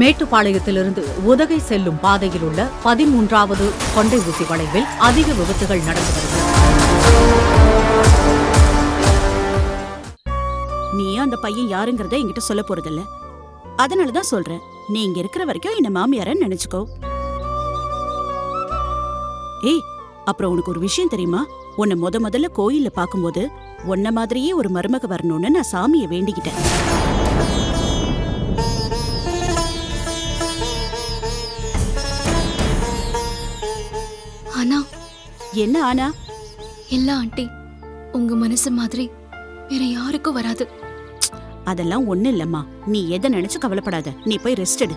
மேட்டுப்பாளையத்திலிருந்து உதகை செல்லும் பாதையில் உள்ள பதிமூன்றாவது கொண்டை ஊசி வளைவில் அதிக விபத்துகள் நடந்து வருகிறது. நீ அந்த பையன் யாருங்கிறத என்கிட்ட சொல்ல போறதில்ல. அதனாலதான் சொல்றேன். நீ இங்க இருக்கிற வரைக்கும் என்ன மாமியார நினைச்சுக்கோ. ஏய் அப்புறம் உனக்கு ஒரு விஷயம் தெரியுமா? உன்னை முத முதல்ல கோயில்ல பார்க்கும்போது உன்ன மாதிரியே ஒரு மருமக வரணும்னு நான் சாமியை வேண்டிக்கிட்டேன். என்ன ஆனா? இல்ல ஆண்டி உங்க மனசு மாதிரி வேற யாருக்கும் வராது. அதெல்லாம் ஒண்ணு இல்லம்மா. நீ எதை நினைச்சு கவலைப்படாத. நீ போய் ரெஸ்ட் எடு.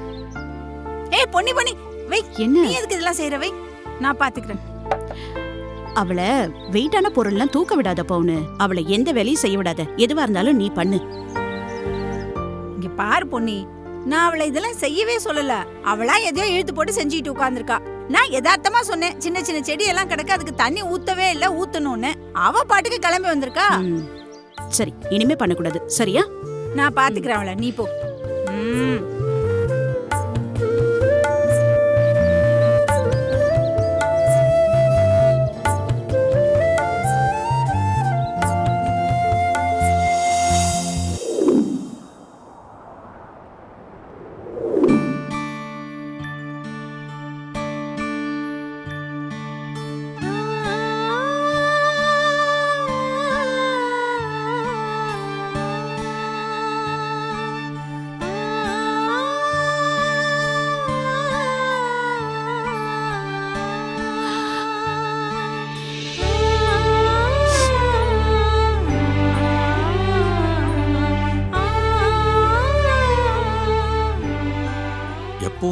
ஏய் பொன்னி பொன்னி. வை. என்ன? நீ எதுக்கு இதெல்லாம் செய்யற வை. நான் பாத்துக்கிறேன். அவளை வெயிட்டான பொருள்லாம் தூக்க விடாத பவுனு. அவளை எந்த வேலையும் செய்ய விடாத. எதுவா இருந்தாலும் நீ பண்ணு. இங்க பாரு பொன்னி. நான் அவளை இதெல்லாம் செய்யவே சொல்லல. அவளா எதையோ இழுத்து போட்டு செஞ்சுட்டு உட்கார்ந்திருக்கா. நான் யதார்த்தமா சொன்னேன். சின்ன சின்ன செடி எல்லாம் கிடக்கு அதுக்கு தண்ணி ஊத்தவே இல்ல ஊத்தணும்னு. அவ பாட்டுக்கு கிளம்பி வந்திருக்கா. சரி இனிமே பண்ணக்கூடாது. சரியா? நான் பாத்துக்கிறேன் அவளை. நீ போ. ம்.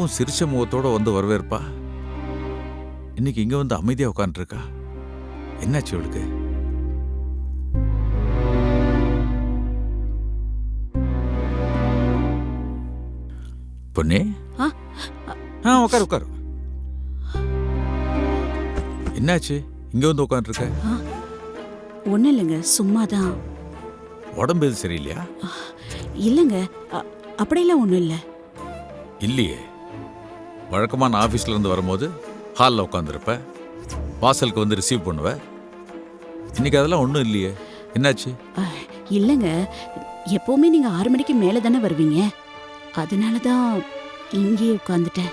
எப்பவும் சிரிச்ச முகத்தோட வந்து வரவேற்பா. இன்னைக்கு இங்க வந்து அமைதியா உட்காந்துருக்கா என்னாச்சு இவளுக்கு? பொன்னி? ஆ, உட்காரு உட்காரு. என்னாச்சு? இங்க வந்து உட்காந்துருக்க ஒண்ணும் இல்லைங்க சும்மாதான். உடம்பு எது சரியில்லையா? இல்லைங்க அப்படியெல்லாம் ஒண்ணும் இல்ல. இல்லையே. வழக்கமா நான் ஆஃபீஸ்ல இருந்து வரும்போது ஹாலில் உட்காந்துருப்ப வாசலுக்கு வந்து ரிசீவ் பண்ணுவ. இன்னைக்கு அதெல்லாம் ஒன்றும் இல்லையே. என்னாச்சு? இல்லைங்க. எப்பவுமே நீங்க ஆறு மணிக்கு மேல தானே வருவீங்க. அதனாலதான் இங்கேயே உட்காந்துட்டேன்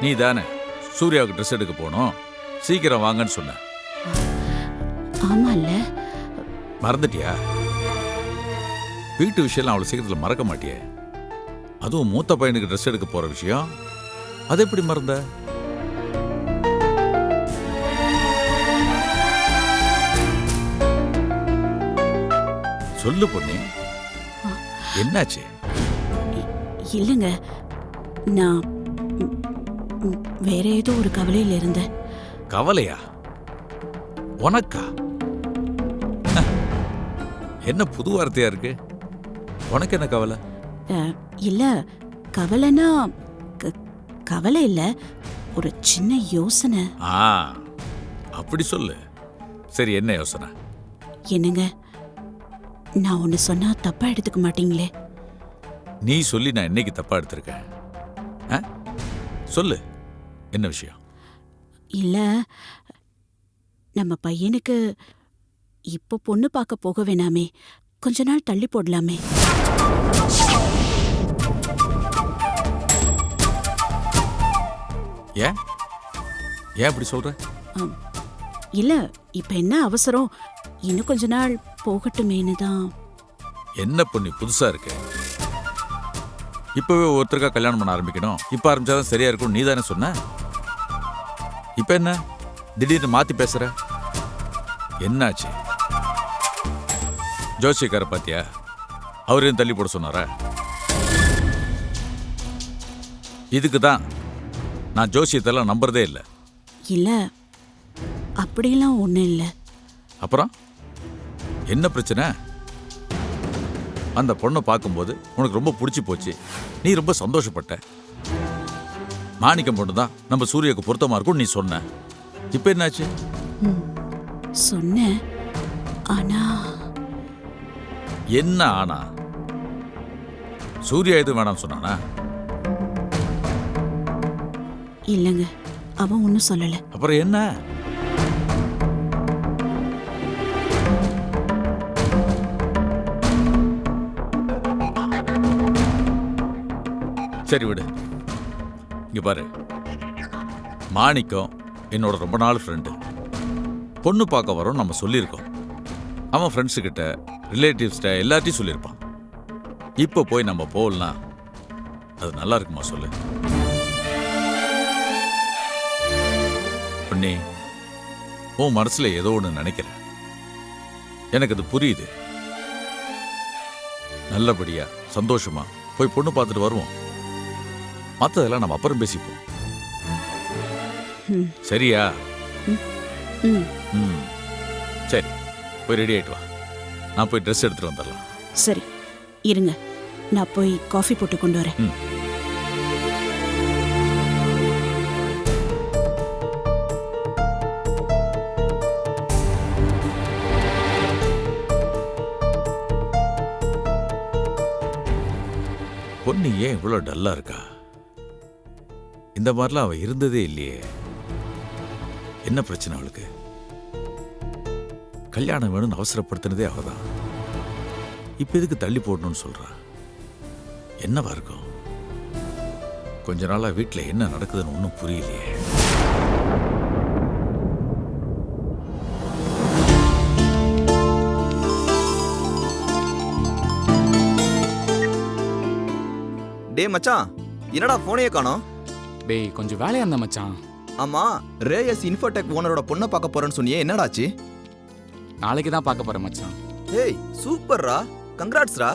நீ தானே. சூர்யாவுக்கு ட்ரெஸ் எடுக்க போனோம். சீக்கிரம் வாங்கன்னு சொன்ன. ஆமா இல்ல மறந்துட்டியா? வீட்டு விஷயம்லாம் அவ்வளோ சீக்கிரத்தில் மறக்க மாட்டியே. அதுவும் மூத்த பையனுக்கு ட்ரெஸ் எடுக்க போற விஷயம். அது எப்படி மறந்த? சொல்லு பொண்ணு என்னாச்சு? இல்லைங்க. நான் வேற ஏதோ ஒரு கவலையில இருந்தேன். கவலையா? உனக்கா? என்ன புது வார்த்தையா இருக்கு? உனக்கு என்ன கவலை? இல்ல. கவலைனா க- கவலை இல்ல. ஒரு சின்ன யோசனை. ஆ அப்படி சொல்லு. சரி என்ன யோசனை? என்னங்க? நான் ஒன்னு சொன்னா தப்பா எடுத்துக்க மாட்டீங்களே. நீ சொல்லி நான் என்னைக்கு தப்பா எடுத்திருக்கேன்? ஆ? சொல்லு. என்ன விஷயம்? இல்ல நம்ம பையனுக்கு இப்போ பொண்ணு பார்க்க போக வேணாமே. கொஞ்ச நாள் தள்ளி போடலாமே. ஏன்? ஏன் அப்படி சொல்ற. இல்ல இப்ப என்ன அவசரம்? இன்னும் கொஞ்ச நாள் போகட்டுமேனு தான். என்ன பொண்ணு புதுசா இருக்கு? இப்பவே ஒருத்தருக்கா கல்யாணம் பண்ண ஆரம்பிக்கணும். இப்ப ஆரம்பிச்சாதான் சரியா இருக்கும். நீ தானே சொன்ன? இப்ப என்ன? திடீர்னு மாத்தி பேசுற? என்னாச்சு? ஜோசியக்கார பாத்தியா? அவரையும் தள்ளி போட சொன்னாரா? இதுக்கு தான் நான் ஜோசியத்தெல்லாம் நம்புறதே இல்லை. இல்ல அப்படியெல்லாம் ஒண்ணும் இல்ல. அப்புறம்? என்ன பிரச்சனை? அந்த பொண்ணை பார்க்கும்போது உனக்கு ரொம்ப பிடிச்சி போச்சு. நீ ரொம்ப சந்தோஷப்பட்ட. மாணிக்கம் பொண்ணு தான் நம்ம சூர்யாவுக்கு பொருத்தமா இருக்கும் நீ சொன்ன. இப்போ என்னாச்சு? சொன்னேன் ஆனா. என்ன ஆனா? சூர்யா எதுவும் வேணாம் சொன்னானா? இல்லைங்க அவன் ஒன்றும் சொல்லலை. அப்புறம் என்ன? சரி விடு. இங்கே பாரு. மாணிக்கம் என்னோட ரொம்ப நாள் ஃப்ரெண்டு பொண்ணு பார்க்க வரோம் நம்ம சொல்லியிருக்கோம். அவன் ஃப்ரெண்ட்ஸுக்கிட்ட ரிலேட்டிவ்ஸ்கிட்ட எல்லாத்தையும் சொல்லியிருப்பான். இப்போ போய் நம்ம போகலாம் அது நல்லா இருக்குமா சொல்லு? பொன்னி உன் மனசுல ஏதோ ஒன்று நினைக்கிற எனக்கு அது புரியுது. நல்லபடியா சந்தோஷமா போய் பொண்ணு பார்த்துட்டு வருவோம். மற்றதெல்லாம் நம்ம அப்புறம் பேசிப்போம். சரியா? ம். சரி போய் ரெடி ஆயிட்டு வா. நான் போய் ட்ரெஸ் எடுத்துட்டு வந்துடலாம். சரி இருங்க. நான் போய் காஃபி போட்டு கொண்டு வரேன். ஏன் இவ்வளோ டல்லா இருக்கா? இந்த மாதிரிலாம் அவ இருந்ததே இல்லையே. என்ன பிரச்சனை அவளுக்கு? கல்யாணம் வேணும்னு அவசரப்படுத்தினதே அவதான் இப்ப எதுக்கு தள்ளி போடணும்னு சொல்றா? என்னவா இருக்கும்? கொஞ்ச நாளா வீட்டில் என்ன நடக்குதுன்னு ஒன்றும் புரியலையே. டே மச்சான் என்னடா போனையே காணோம்? டேய் கொஞ்சம் வேலையா இருந்தா மச்சான். ஆமா ரேஎஸ் இன்ஃபோடெக் ஓனரோட பொண்ணை பார்க்க போறேன்னு சொன்னியே என்னடாச்சு? நாளைக்கு தான் பார்க்க போறேன் மச்சான். ஏய் சூப்பர்ரா கங்க்ராட்ஸ்ரா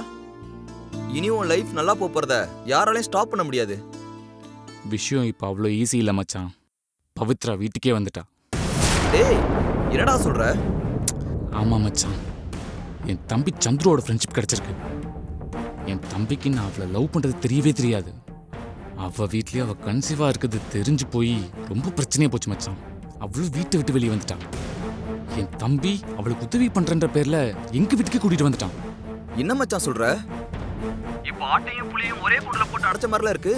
இனி உன் லைஃப் நல்லா போப் போறத யாராலையும் ஸ்டாப் பண்ண முடியாது. விஷயம் இப்போ அவ்வளோ ஈஸி இல்லை மச்சான். பவித்ரா வீட்டுக்கே வந்துட்டா. டேய் என்னடா சொல்ற? ஆமா மச்சான். என் தம்பி சந்துருவோட ஃப்ரெண்ட்ஷிப் கிடைச்சிருக்கு. என் தம்பிக்கு நான் அவளை லவ் பண்றது தெரியவே தெரியாது. அவ வீட்லயே அவ கன்சீவா இருக்குது தெரிஞ்சு போய் ரொம்ப பிரச்சனையா போச்சு மச்சான். அவளும் வீட்டை விட்டு வெளியே வந்துட்டான். என் தம்பி அவளுக்கு உதவி பண்றன்ற பேர்ல எங்க வீட்டுக்கே கூட்டிட்டு வந்துட்டான். என்ன மச்சான் சொல்ற? இப்போ ஆட்டையும் புளியும் ஒரே கூண்டுல போட்டு அடைச்ச மாதிரிலாம் இருக்கு.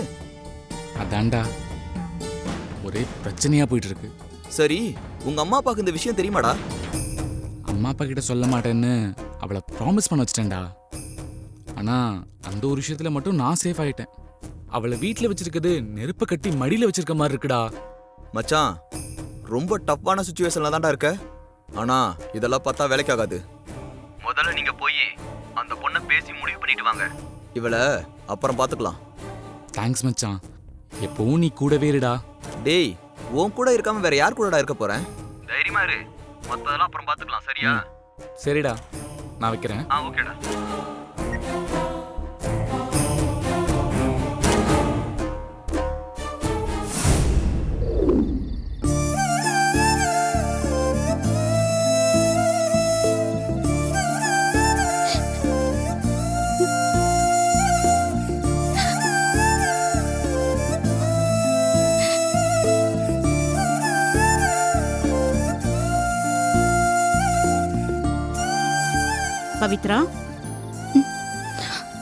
அதான்டா. ஒரே பிரச்சனையா போயிட்டு இருக்கு சரி உங்க அம்மா அப்பாவுக்கு இந்த விஷயம் தெரியுமாடா? அம்மா அப்பா கிட்ட சொல்ல மாட்டேன்னு அவளை ப்ராமிஸ் பண்ண வச்சிட்டேன்டா. ஆனா அந்த ஒரு விஷயத்துல மட்டும் நான் சேஃப் ஆயிட்டேன். அவளை வீட்ல வச்சிருக்கிறது நெருப்ப கட்டி மடியில வச்சிருக்க மாதிரி இருக்குடா. மச்சான் ரொம்ப டஃப்பான சுச்சுவேஷன்ல தான்டா இருக்க. ஆனா இதெல்லாம் பார்த்தா வேலைக்கு ஆகாது முதல்ல நீங்க போய் அந்த பொண்ணை பேசி முடிவு பண்ணிட்டு வாங்க. இவளை அப்புறம் பாத்துக்கலாம். தேங்க்ஸ் மச்சான். எப்பவும் நீ கூடவே இருடா. டேய் உன் கூட இருக்காம வேற யார் கூடடா இருக்க போறேன் தைரியமா இரு. மத்ததெல்லாம் அப்புறம் பாத்துக்கலாம் சரியா? சரிடா. நான் வைக்கிறேன். ஆ ஓகேடா. பவித்ரா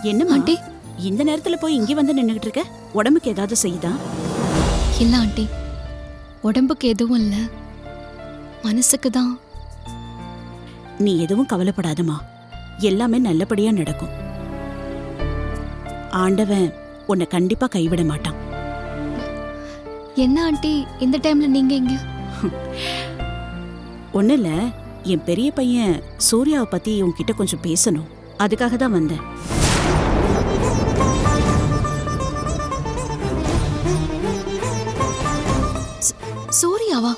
என்னம்மா? ஆண்டி. இந்த நேரத்துல போய் இங்க வந்து நின்னுகிட்டு இருக்க? உடம்புக்கு ஏதாவது செய்யுதா? இல்ல ஆண்டி. உடம்புக்கு எதுவும் இல்ல. மனசுக்கு தான். நீ எதுவும் கவலைப்படாதம்மா. எல்லாமே நல்லபடியா நடக்கும். ஆண்டவன் உன்னை கண்டிப்பா கைவிட மாட்டான். என்ன ஆண்டி? இந்த டைம்ல நீங்க எங்க? ஒண்ணு இல்ல. என் பெரிய பையன் சூர்யாவை பத்தி உன்கிட்ட கொஞ்சம் பேசணும். அதுக்காக தான் வந்தேன் சூர்யாவா?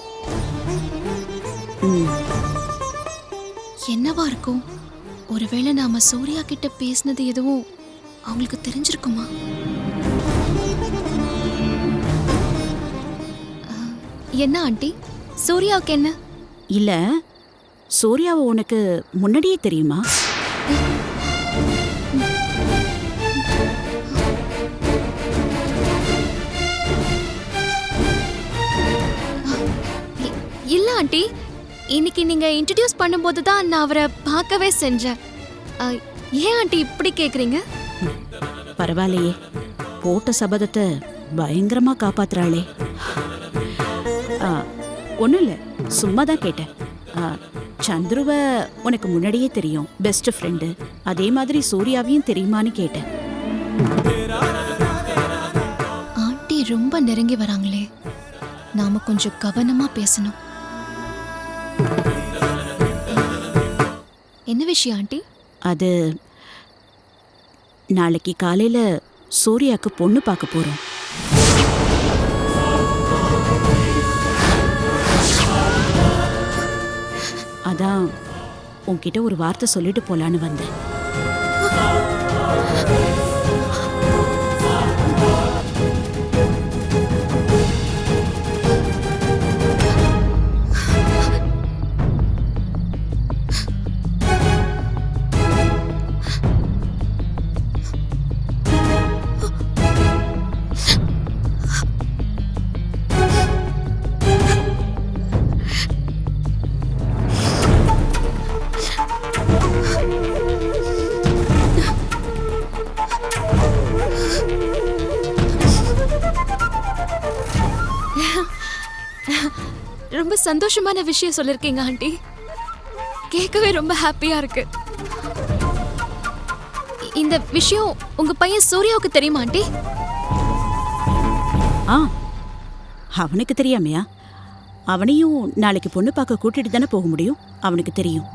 என்னவா இருக்கும்? ஒருவேளை நாம சூர்யா கிட்ட பேசினது எதுவும் அவங்களுக்கு தெரிஞ்சிருக்குமா? என்ன ஆண்டி? சூர்யாவுக்கு என்ன? இல்ல சூர்யாவை உனக்கு முன்னாடியே தெரியுமா? இல்ல ஆண்டி. இன்னைக்கு நீங்க இன்ட்ரடியூஸ் பண்ணும்போது தான் நான் அவரை பார்க்கவே செஞ்சேன். ஏன் ஆண்டி இப்படி கேக்குறீங்க? பரவாயில்லையே. போட்ட சபதத்தை பயங்கரமா காப்பாத்துறாளே. ஒன்றும் இல்லை. சும்மா தான் கேட்டேன். ஆ, சந்துருவ உனக்கு முன்னாடியே தெரியும். பெஸ்ட் ஃப்ரெண்டு அதே மாதிரி சூர்யாவையும் தெரியுமான்னு கேட்டேன். ஆண்டி ரொம்ப நெருங்கி வராங்களே. நாம கொஞ்சம் கவனமா பேசணும். என்ன விஷயம் ஆண்டி? அது நாளைக்கு காலையில சூர்யாக்கு பொண்ணு பார்க்க போறோம். அதான் உன்கிட்ட ஒரு வார்த்தை சொல்லிட்டு போலான்னு வந்தேன். ரொம்ப சந்தோஷமான விஷயம் சொல்லிருக்கீங்க ஆண்டி. கேட்கவே ரொம்ப ஹாப்பியா இருக்கு. இந்த விஷயம் உங்க பையன் சூர்யாவுக்கு தெரியுமா ஆண்டி? ஆ அவனுக்கு தெரியாமையா? அவனையும் நாளைக்கு பொண்ணு பார்க்க கூட்டிட்டு தானே போக முடியும்? அவனுக்கு தெரியும்.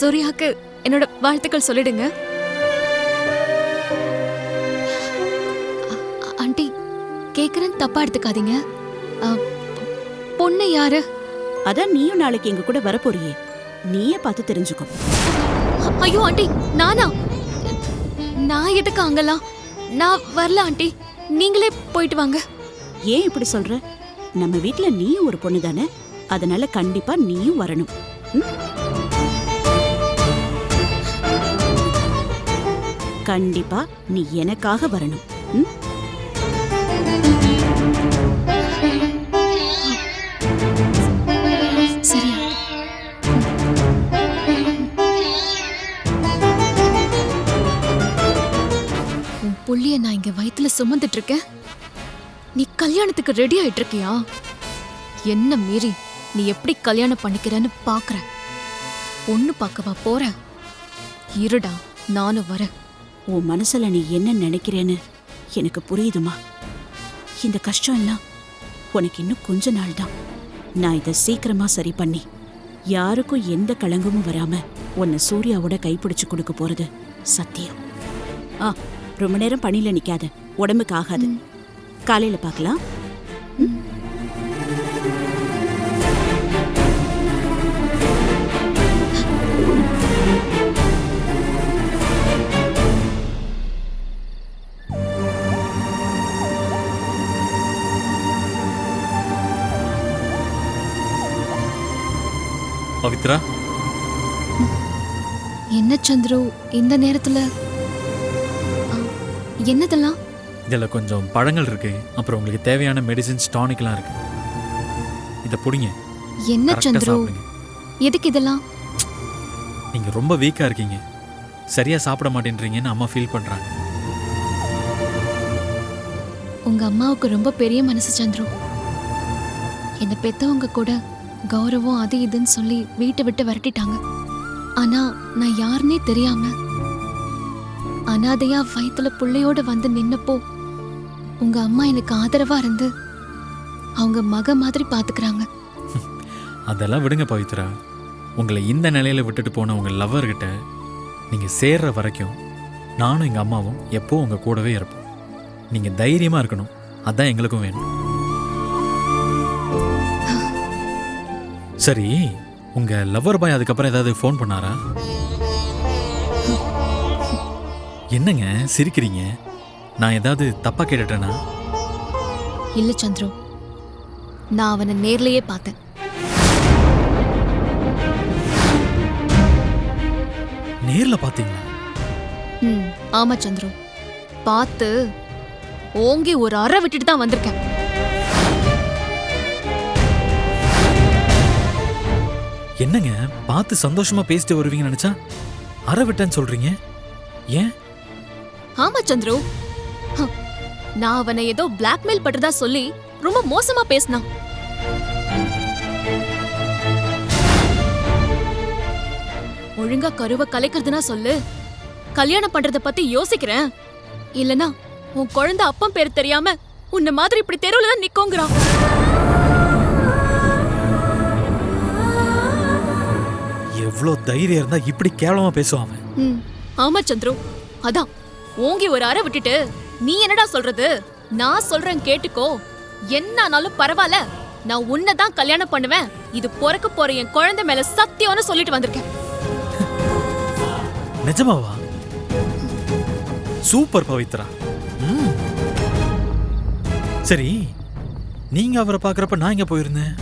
சூர்யாவுக்கு என்னோட வாழ்த்துக்கள் சொல்லிடுங்க. ஆண்டி கேக்குறேன்னு தப்பா எடுத்துக்காதீங்க. பொண்ணு யாரு? அதான் நீயும் நாளைக்கு எங்க கூட வரப்போறியே. நீயே பார்த்து தெரிஞ்சுக்கோ. ஐயோ ஆண்டி நானா? நான் எதுக்கு அங்கலாம் நான் வரல ஆண்டி. நீங்களே போயிட்டு வாங்க. ஏன் இப்படி சொல்ற? நம்ம வீட்ல நீயும் ஒரு பொண்ணு தானே அதனால கண்டிப்பா நீயும் வரணும். ம்? கண்டிப்பா நீ எனக்காக வரணும். ம்? உன் புள்ளிய நான் இங்க வயித்துல சுமந்துட்டு இருக்கேன் நீ கல்யாணத்துக்கு ரெடி ஆயிட்டு இருக்கியா என்ன மீறி நீ எப்படி கல்யாணம் பண்ணிக்கிறேன்னு பாக்குற? பொண்ணு பார்க்கவா போற? இருடா நானும் வரேன். உன் மனசுல நீ என்ன நினைக்கிறேன்னு எனக்கு புரியுதுமா? இந்த கஷ்டம் எல்லாம் உனக்கு இன்னும் கொஞ்ச நாள் தான் நான் இதை சீக்கிரமா சரி பண்ணி யாருக்கும் எந்த களங்கமும் வராம உன்னை சூர்யாவோட கைப்பிடிச்சு கொடுக்க போறது சத்தியம். ஆ ரொம்ப நேரம் பணியில நிக்காத. உடம்புக்கு ஆகாது. காலையில பார்க்கலாம். பவித்ரா? என்ன சந்துரு இந்த நேரத்துல? என்னதெல்லாம்? இதில் கொஞ்சம் பழங்கள் இருக்கு. அப்புறம் உங்களுக்கு தேவையான மெடிசின்ஸ் டானிக்லாம் இருக்கு. இதை பிடிங்க. என்ன சந்துரு? எதுக்கு இதெல்லாம்? நீங்கள் ரொம்ப வீக்காக இருக்கீங்க. சரியாக சாப்பிட மாட்டேன்றீங்கன்னு அம்மா ஃபீல் பண்ணுறாங்க உங்க அம்மாவுக்கு ரொம்ப பெரிய மனசு சந்துரு. என்ன பெத்தவங்க கூட கௌரவம் அது இதுன்னு சொல்லி வீட்டை விட்டு விரட்டிட்டாங்க. ஆனா நான் யாருன்னே தெரியாம அனாதையா வயித்துல பிள்ளையோட வந்து நின்னப்போ உங்க அம்மா எனக்கு ஆதரவா இருந்து அவங்க மக மாதிரி பாத்துக்கிறாங்க. அதெல்லாம் விடுங்க பவித்ரா. உங்களை இந்த நிலையில விட்டுட்டு போன உங்கள் லவ்வர்கிட்ட நீங்கள் சேர்ற வரைக்கும் நானும் எங்கள் அம்மாவும் எப்போ உங்கள் கூடவே இருப்போம். நீங்கள் தைரியமாக இருக்கணும். அதான் எங்களுக்கும் வேணும். சரி உங்கள் லவ்வர் பாய் அதுக்கப்புறம் ஏதாவது ஃபோன் பண்ணாரா? என்னங்க சிரிக்கிறீங்க? நான் ஏதாவது தப்பாக கேட்டுட்டேனா? இல்ல சந்துரு. நான் அவனை நேர்லயே பார்த்தேன். நேரில் பார்த்தீங்களா? ம் ஆமா சந்துரு. பார்த்து ஓங்கி ஒரு அறை விட்டுட்டு தான் வந்திருக்கேன். என்னங்க பார்த்து சந்தோஷமா பேசிட்டு வருவீங்கன்னு நினைச்சா? அற விட்டேன்னு சொல்றீங்க? ஏன்? ஆமா சந்துரு. நான் அவனை ஏதோ பிளாக்மெயில் பண்றதா சொல்லி ரொம்ப மோசமா பேசினான். ஒழுங்கா கருவை கலைக்கிறதுனா சொல்லு. கல்யாணம் பண்றத பத்தி யோசிக்கிறேன். இல்லனா உன் குழந்தை அப்பம் பேர் தெரியாம உன்ன மாதிரி இப்படி தெருவுல தான் நிக்கோங்கிறான். எவ்வளோ தைரியம் இருந்தா இப்படி கேவலமா பேசுவான் அவன். ம், ஆமா சந்துரு. அதான் ஓங்கி ஒரு அறை விட்டுட்டு நீ என்னடா சொல்றது? நான் சொல்றேன் கேட்டுக்கோ. என்னானாலும் பரவாயில்ல. நான் உன்னை தான் கல்யாணம் பண்ணுவேன். இது பிறக்க போற என் குழந்தை மேல சத்தியம்னு சொல்லிட்டு வந்திருக்கேன். நிஜமாவா? சூப்பர் பவித்ரா. ம். சரி நீங்க அவரை பார்க்கறப்ப நான் எங்க போயிருந்தேன்?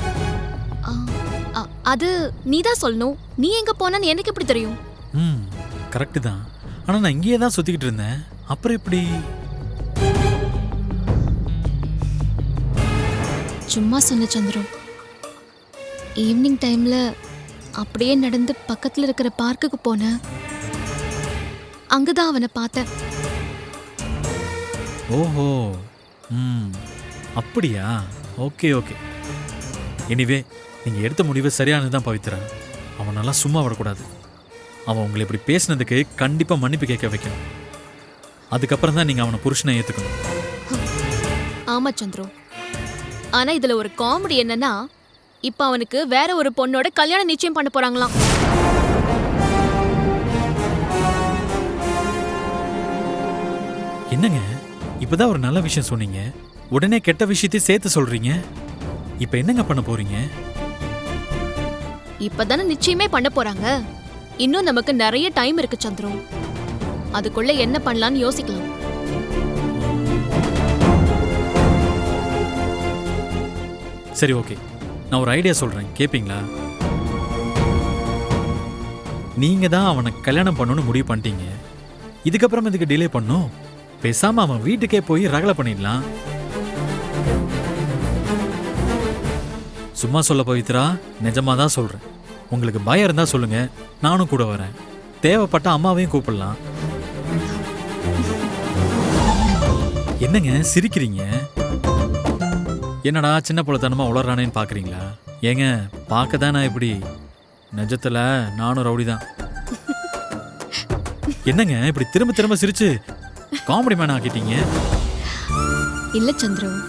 அது நீ தான் சொல்லணும். நீ எங்க போனன்னு எனக்கு எப்படி தெரியும்? ம் கரெக்டு தான். ஆனா நான் இங்கேயே தான் சுத்திக்கிட்டு இருந்தேன். அப்புறம் எப்படி? சும்மா சொன்ன சந்துரு. ஈவினிங் டைம்ல அப்படியே நடந்து பக்கத்துல இருக்கிற பார்க்குக்கு போனேன். அங்கதான் அவனை பார்த்தேன். ஓஹோ. ம் அப்படியா? Okay okay. எனிவே நீங்க எடுத்த முடிவு சரியானது தான் பவித்ரா. அவன் நல்லா சும்மா விடக்கூடாது. அவன் உங்களை இப்படி பேசினதுக்கு கண்டிப்பா மன்னிப்பு கேட்க வைக்கணும். அதுக்கப்புறம் தான் நீங்க அவனை புருஷனை ஏத்துக்கணும். ஆமா சந்துரு. ஆனா இதுல ஒரு காமெடி என்னன்னா இப்ப அவனுக்கு வேற ஒரு பொண்ணோட கல்யாணம் நிச்சயம் பண்ண போறாங்களாம். என்னங்க? இப்பதான் ஒரு நல்ல விஷயம் சொன்னீங்க. உடனே கெட்ட விஷயத்தையும் சேர்த்து சொல்றீங்க. இப்போ என்னங்க பண்ண போறீங்க? இப்பதானே நிச்சயமே பண்ண போறாங்க. இன்னும் நமக்கு நிறைய டைம் இருக்கு சந்திரம் அதுக்குள்ள என்ன பண்ணலாம்னு யோசிக்கலாம். சரி ஓகே. நான் ஒரு ஐடியா சொல்றேன். கேப்பீங்களா? நீங்க தான் அவனை கல்யாணம் பண்ணணும்னு முடிவு பண்ணிட்டீங்க. இதுக்கப்புறம் இதுக்கு டிலே பண்ணும்? பேசாம அவன் வீட்டுக்கே போய் ரகலை பண்ணிடலாம். சும்மா சொல்ல பவித்ரா நிஜமா தான் சொல்கிறேன் உங்களுக்கு பயம் இருந்தால் சொல்லுங்க நானும் கூட வரேன். தேவைப்பட்ட அம்மாவையும் கூப்பிடலாம். என்னங்க சிரிக்கிறீங்க? என்னடா சின்ன புள்ளத்தனமா உளறானேன்னு பார்க்குறீங்களா ஏங்க பார்க்க தான் நான் இப்படி? நெஜத்தில் நானும் ரவுடி தான். என்னங்க இப்படி திரும்ப திரும்ப சிரிச்சு காமெடி மேன் ஆக்கிட்டீங்க? இல்லை சந்திரம்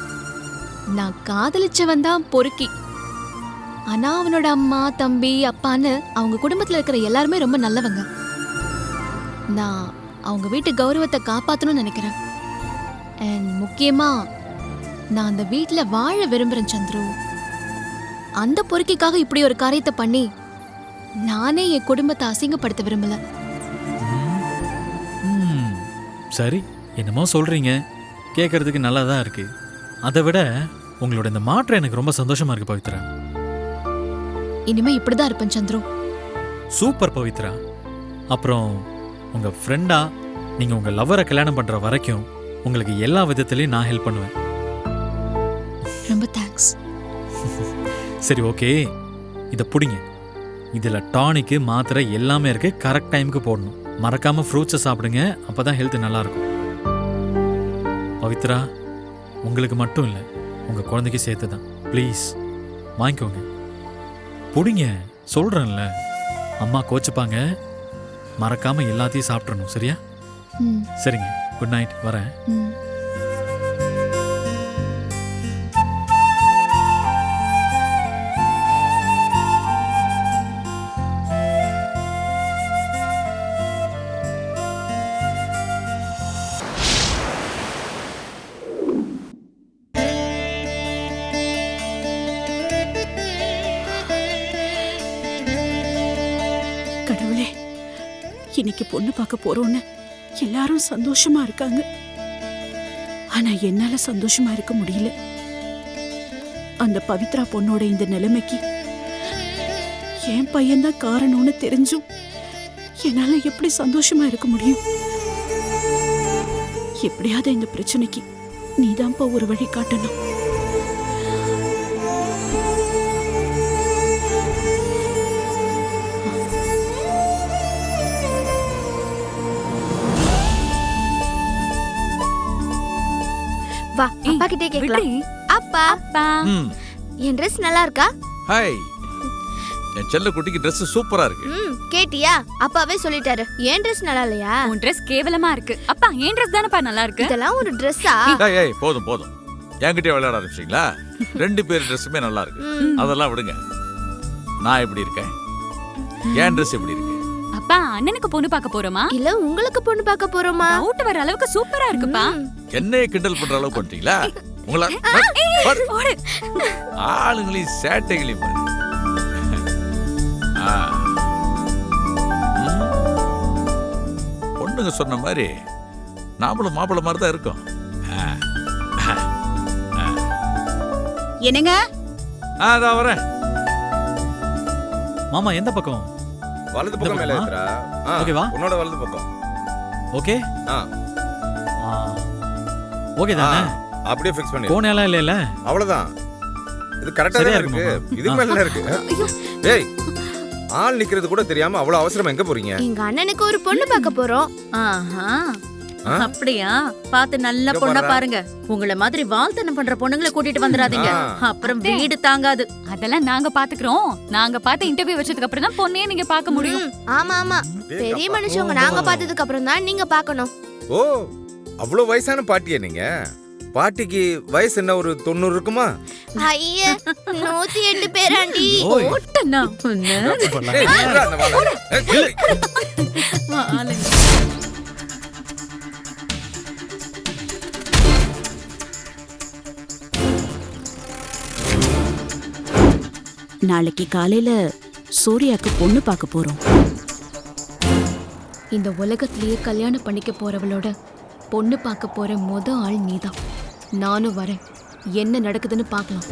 நான் காதலிச்சவன் தான் பொறுக்கி. ஆனா அவனோட அம்மா தம்பி அப்பான்னு அவங்க குடும்பத்துல இருக்கிற எல்லாருமே ரொம்ப நல்லவங்க. நான் அவங்க வீட்டு கௌரவத்தை காப்பாத்தணும்னு நினைக்கிறேன். அண்ட் முக்கியமா நான் அந்த வீட்டில் வாழ விரும்புறேன் சந்துரு. அந்த பொறுக்கிக்காக இப்படி ஒரு காரியத்தை பண்ணி நானே என் குடும்பத்தை அசிங்கப்படுத்த விரும்பல. ம், சரி. என்னமோ சொல்றீங்க. கேட்கறதுக்கு நல்லா தான் இருக்கு. அதை விட உங்களோட இந்த மாற்றம் எனக்கு ரொம்ப சந்தோஷமா இருக்கு பவித்ரா. இனிமே இப்படிதான் இருப்பேன் சந்துரு. சூப்பர் பவித்ரா. அப்புறம் உங்க ஃப்ரெண்டா நீங்க உங்க லவ்வரை கல்யாணம் பண்ற வரைக்கும் உங்களுக்கு எல்லா விதத்திலையும் நான் ஹெல்ப் பண்ணுவேன். ரொம்ப தேங்க்ஸ் சரி ஓகே இதை பிடிங்க. இதில் டானிக்கு மாத்திரை எல்லாமே இருக்கு. கரெக்ட் டைமுக்கு போடணும். மறக்காம ஃப்ரூட்ஸை சாப்பிடுங்க. அப்பதான் ஹெல்த் நல்லா இருக்கும் பவித்ரா உங்களுக்கு மட்டும் இல்லை உங்க குழந்தைக்கு சேர்த்து தான் ப்ளீஸ் வாங்கிக்கோங்க. பிடிங்க சொல்றேன்ல. அம்மா கோச்சுப்பாங்க. மறக்காம எல்லாத்தையும் சாப்பிட்றணும் சரியா? சரிங்க குட் நைட் வரேன். இன்னைக்கு பொண்ணு பார்க்க போறோம்னு எல்லாரும் சந்தோஷமா இருக்காங்க. ஆனா என்னால சந்தோஷமா இருக்க முடியல. அந்த பவித்ரா பொண்ணோட இந்த நிலைமைக்கு என் பையன்தான் காரணம்னு தெரிஞ்சும் என்னால எப்படி சந்தோஷமா இருக்க முடியும்? எப்படியாவது இந்த பிரச்சனைக்கு நீதான்ப்பா ஒரு வழி காட்டணும். அப்பா கிட்டே கேக்கலாம் அப்பா. அப்பா. ம். என் ட்ரெஸ் நல்லா இருக்கா ஹாய் என் செல்ல குட்டிக்கு Dress சூப்பரா இருக்கு. ம் கேட்டியா? அப்பாவே சொல்லிட்டாரு. என் ட்ரெஸ் நல்லா இல்லையா உன் ட்ரெஸ் கேவலமா இருக்கு. அப்பா என் ட்ரெஸ் தானப்பா நல்லா இருக்கு இதெல்லாம் ஒரு ட்ரெஸ்ஸா ஏய் ஏய் போதும் போதும். என்கிட்டயே விளையாட ஆரம்பிச்சிங்களா ரெண்டு பேர் ட்ரெஸ்ஸுமே நல்லா இருக்கு அதெல்லாம் விடுங்க. நான் எப்படி இருக்கேன்? என் ட்ரெஸ் எப்படி இருக்கு? அப்பா அண்ணனுக்கு பொண்ணு பார்க்க போறோமா? இல்ல உங்களுக்கு பொண்ணு பார்க்க போறோமா? டவுட் வர அளவுக்கு சூப்பரா இருக்குப்பா. என்னைய கிண்டல் பண்ற அளவுக்கு பண்ணிட்டீங்களா உங்கள. ஆளுங்களையும் சேட்டைகளையும் பாரு. பொண்ணுங்க சொன்ன மாதிரி நாமளும் மாப்பிள்ளை மாதிரி தான் இருக்கோம் ஆ. என்னங்க? ஆ, இதோ வரேன். மாமா எந்த பக்கம்? வலது பக்கம் மேல? ஏத்துறா. ஓகேவா? உன்னோட வலது பக்கம். ஓகே. ஆ. ஓகே தானே? அப்படியே ஃபிக்ஸ் பண்ணி கோணையெல்லாம் இல்லைல்ல அவ்வளவுதான். இது கரெக்டா தான் இருக்கு? இதுக்கு மேல இருக்கு. ஏய் ஆள் நிக்கிறது கூட தெரியாம அவ்வளவு அவசரம் எங்க போறீங்க? எங்க அண்ணனுக்கு ஒரு பொண்ணு பார்க்க போறோம். ஆஹா? அப்படியா? பார்த்து நல்ல பொண்ணா. பாருங்க. உங்கள மாதிரி வாழ்த்தனம் பண்ற பொண்ணுங்களை கூட்டிட்டு வந்துடாதீங்க. அப்புறம் வீடு தாங்காது. அதெல்லாம் நாங்க பாத்துக்கிறோம். நாங்க பார்த்து இன்டர்வியூ வச்சதுக்கு அப்புறம் தான் பொண்ணையே நீங்க பார்க்க முடியும். ஆமா ஆமா. பெரிய மனுஷங்க நாங்க பார்த்ததுக்கு அப்புறம் தான் நீங்க பார்க்கணும். ஓ அவ்வளவு வயசான பாட்டியா நீங்க? பாட்டிக்கு வயசு என்ன ஒரு தொண்ணூறு இருக்குமா? ஐய நூத்தி எட்டு பேராண்டி ஓட்டனா நாளைக்கு காலையில சூர்யாக்கு பொண்ணு பார்க்க போறோம். இந்த உலகத்திலேயே கல்யாணம் பண்ணிக்க போறவளோட பொண்ணு பார்க்க போற முத ஆள் நீதான். நானும் வரேன். என்ன நடக்குதுன்னு பார்க்கலாம்.